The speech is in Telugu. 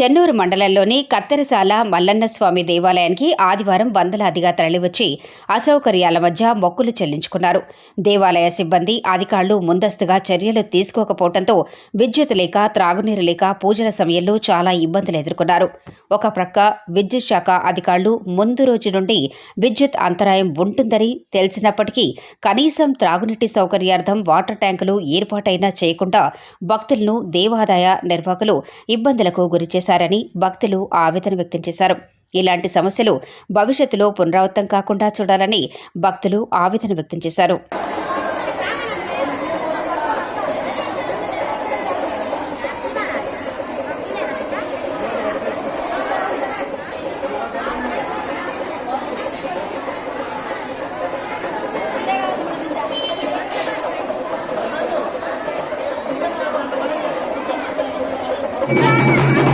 చెన్నూరు మండలంలోని కత్తెరసాల మల్లన్న స్వామి దేవాలయానికి ఆదివారం వందలాదిగా తరలివచ్చి అసౌకర్యాల మధ్య మొక్కులు చెల్లించుకున్నారు. దేవాలయ సిబ్బంది అధికారులు ముందస్తుగా చర్యలు తీసుకోకపోవడంతో విద్యుత్ లేక త్రాగునీరు లేక పూజల సమయంలో చాలా ఇబ్బందులు ఎదుర్కొన్నారు. ఒక ప్రక్క విద్యుత్ శాఖ అధికారులు ముందు రోజు నుండి విద్యుత్ అంతరాయం ఉంటుందని తెలిసినప్పటికీ కనీసం త్రాగునీటి సౌకర్యార్థం వాటర్ ట్యాంకులు ఏర్పాటైనా చేయకుండా భక్తులను దేవాదాయ నిర్వాహకులు ఇబ్బందులకు చేశారని భక్తులు ఆవేదన వ్యక్తం చేశారు ఇలాంటి సమస్యలు భవిష్యత్తులో పునరావృతం కాకుండా చూడాలని భక్తులు ఆవేదన వ్యక్తం చేశారు Yeah.